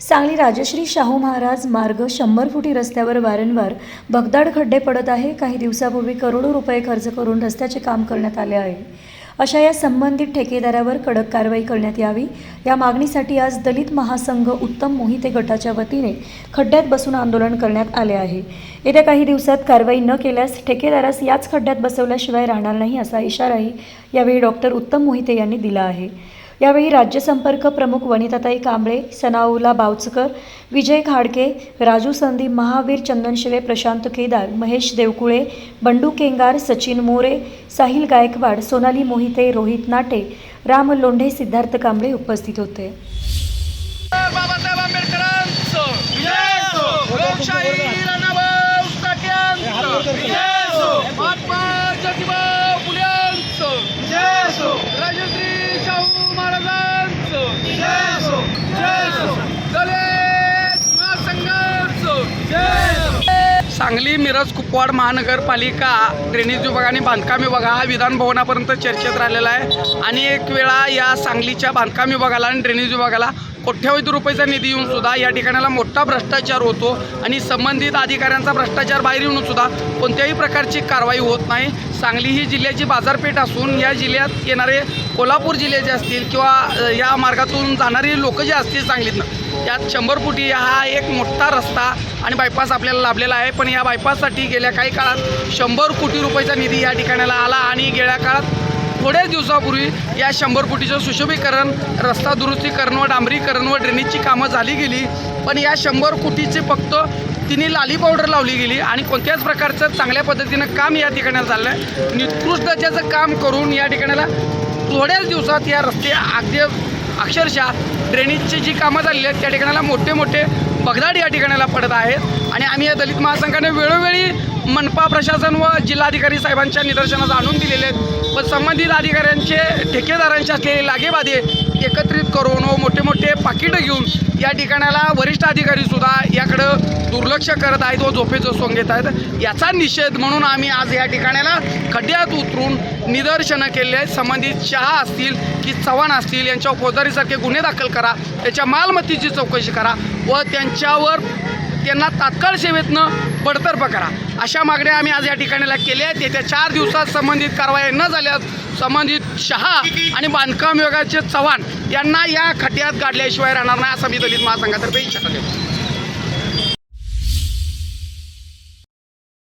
सांगली राजश्री शाहू महाराज मार्ग शंभर फुटी रस्त्यावर वारंवार भगदाड खड्डे पडत आहे. काही दिवसापूर्वी करोडो रुपये खर्च करून रस्त्याचे काम करण्यात आले आहे. अशा या संबंधित ठेकेदारावर कडक कारवाई करण्यात यावी. या मागणीसाठी आज दलित महासंघ उत्तम मोहिते गटाच्या वतीने खड्ड्यात बसून आंदोलन करण्यात आले आहे. येत्या काही दिवसात कारवाई न केल्यास ठेकेदारास याच खड्ड्यात बसवल्याशिवाय राहणार नाही असा इशाराही यावेळी डॉक्टर उत्तम मोहिते यांनी दिला आहे. यावेळी राज्य संपर्क प्रमुख वनिताताई कांबळे सनाउला बावचकर विजय खाडके राजू संदीप महावीर चंदनशिवे प्रशांत केदार महेश देवकुळे बंडू केंगार सचिन मोरे साहिल गायकवाड सोनाली मोहिते रोहित नाटे राम लोंढे सिद्धार्थ कांबळे उपस्थित होते. राजश्री शाहू सांगली मिरज कुपवाड महानगरपालिका ड्रेनेज विभाग आणि बांधकाम विभाग हा विधान भवनापर्यंत चर्चेत राहिलेला आहे. आणि एक वेळा या सांगलीच्या बांधकाम विभागाला आणि ड्रेनेज विभागाला कोट्यावधी रुपयाचा निधी येऊन सुद्धा या ठिकाणाला मोठा भ्रष्टाचार होतो आणि संबंधित अधिकाऱ्यांचा भ्रष्टाचार बाहेर येऊन सुद्धा कोणत्याही प्रकारची कारवाई होत नाही. सांगली ही जिल्ह्याची बाजारपेठ असून या जिल्ह्यात येणारे कोल्हापूर जिल्ह्याचे असतील किंवा या मार्गातून जाणारी लोक जे असतील सांगलीतनं त्यात शंभर फुटी हा एक मोठा रस्ता आणि बायपास आपल्याला लाभलेला आहे. पण या बायपाससाठी गेल्या काही काळात शंभर कोटी रुपयाचा निधी या ठिकाणाला आला आणि गेल्या काळात थोड्याच दिवसापूर्वी या शंभर कोटीचं सुशोभीकरण रस्ता दुरुस्तीकरण व डांबरीकरण व ड्रेनेजची कामं झाली गेली पण या शंभर कोटीचे फक्त तिने लाली पावडर लावली गेली आणि कोणत्याच प्रकारचं चांगल्या पद्धतीनं काम या ठिकाणाला झालं आहे निकृष्ट दर्जाचं काम करून या ठिकाणाला थोड्याच दिवसात या रस्ते अगदी अक्षरशः ड्रेनेजची जी कामं झालेली आहेत त्या ठिकाणाला मोठे मोठे बगदाड या ठिकाणाला पडत आहेत. आणि आम्ही या दलित महासंघाने वेळोवेळी मनपा प्रशासन व जिल्हाधिकारी साहेबांच्या निदर्शनास आणून दिलेले आहेत. पण संबंधित अधिकाऱ्यांचे ठेकेदारांचे असलेले लागेबाधे एकत्रित करून व मोठे मोठे पाकिटं घेऊन या ठिकाणाला वरिष्ठ अधिकारीसुद्धा याकडं दुर्लक्ष करत आहेत व झोपेचं सोंग घेत आहेत. याचा निषेध म्हणून आम्ही आज या ठिकाणाला खड्ड्यात उतरून निदर्शनं केले आहेत. संबंधित शहा असतील की चव्हाण असतील यांच्यावर फौजदारीसारखे गुन्हे दाखल करा त्याच्या मालमत्तेची चौकशी करा व त्यांच्यावर त्यांना तात्काळ सेवेतनं बडतर्फ करा. अशा मागण्या आम्ही आज या ठिकाणीला केल्या आहेत. येत्या चार दिवसात संबंधित कारवाई न झाल्यास संबंधित शहा आणि बांधकाम विभागाचे चव्हाण यांना या खड्ड्यात गाडल्याशिवाय राहणार नाही असं मी दलित महासंघातर्फे इच्छा करतो